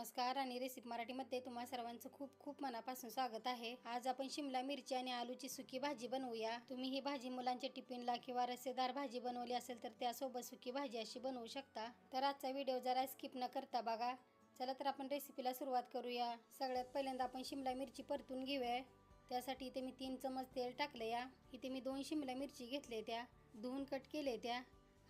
नमस्कार आणि रेसिपी मराठीमध्ये तुम्हा सर्वांचं खूप खूप मनापासून स्वागत आहे. आज आपण शिमला मिरची आणि आलूची सुकी भाजी बनवूया. तुम्ही ही भाजी मुलांच्या टिफिनला किंवा रस्सेदार भाजी बनवली असेल तर त्यासोबत सुकी भाजी अशी बनवू शकता. तर आजचा व्हिडिओ जरा स्किप न करता बघा. चला तर आपण रेसिपीला सुरुवात करूया. सगळ्यात पहिल्यांदा आपण शिमला मिरची परतून घेऊया. त्यासाठी इथे मी तीन चमच तेल टाकले या इथे मी दोन शिमला मिरची घेतले त्या. धुवून कट केले त्या.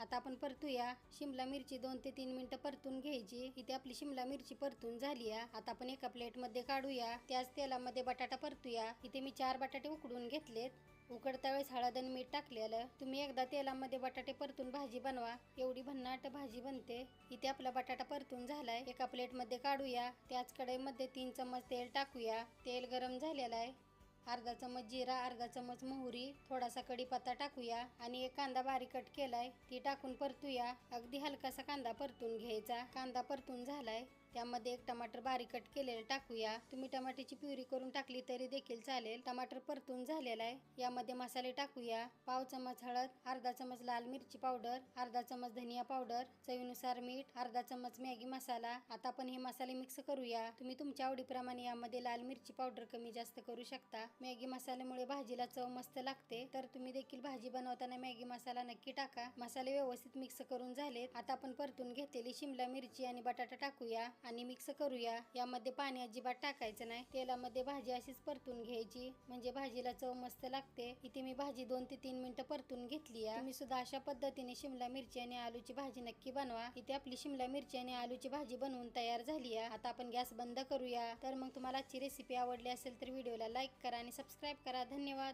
आता आपण परतूया. शिमला मिरची दोन ते तीन मिनटं परतून घ्यायची. इथे आपली शिमला मिरची परतून झाली आहे. आता आपण एका प्लेटमध्ये काढूया. त्याच तेलामध्ये बटाटा परतूया. इथे मी चार बटाटे उकडून घेतलेत. उकडता वेळेस हळद आणि मीठ टाकलेलं. तुम्ही एकदा तेलामध्ये बटाटे परतून भाजी बनवा. एवढी भन्नाट भाजी बनते. इथे आपला बटाटा परतून झालाय. एका प्लेटमध्ये काढूया. त्याच कढईमध्ये तीन चम्मच तेल टाकूया. तेल गरम झालेलं आहे. अर्धा चमच जिरा अर्धा चमच मोहरी थोडासा कढीपत्ता टाकूया आणि एक कांदा बारीक कट केलाय ती टाकून परतूया. अगदी हलकासा कांदा परतून घ्यायचा. कांदा परतून झालाय. त्यामध्ये एक टमाटर बारीक कट केलेलं टाकूया. तुम्ही टमाट्याची प्युरी करून टाकली तरी देखील चालेल. टमाटर परतून झालेला आहे. यामध्ये मसाले टाकूया. पाव चमच हळद अर्धा चमच लाल मिरची पावडर अर्धा चमच धनिया पावडर चवीनुसार मीठ अर्धा चमच मॅगी मसाला. आता आपण हे मसाले मिक्स करूया. तुम्ही तुमच्या आवडीप्रमाणे यामध्ये लाल मिरची पावडर कमी जास्त करू शकता. मॅगी मसाल्यामुळे भाजीला चव मस्त लागते. तर तुम्ही देखील भाजी बनवताना मॅगी मसाला नक्की टाका. मसाले व्यवस्थित मिक्स करून झालेत. आता आपण परतून घेतलेली शिमला मिरची आणि बटाटा टाकूया. आणि मिक्स करूया. यामध्ये पाणी अजिबात टाकायचं नाही. तेलामध्ये भाजी अशीच परतून घ्यायची. म्हणजे भाजीला चव मस्त लागते. इथे मी भाजी दोन ते तीन मिनिटं परतून घेतली आहे. तुम्ही सुद्धा अशा पद्धतीने शिमला मिरची आणि आलूची भाजी नक्की बनवा. इथे आपली शिमला मिरची आणि आलूची भाजी बनवून तयार झाली आहे. आता आपण गॅस बंद करूया. तर मग तुम्हाला आजची रेसिपी आवडली असेल तर व्हिडिओला लाईक करा आणि सबस्क्राईब करा. धन्यवाद.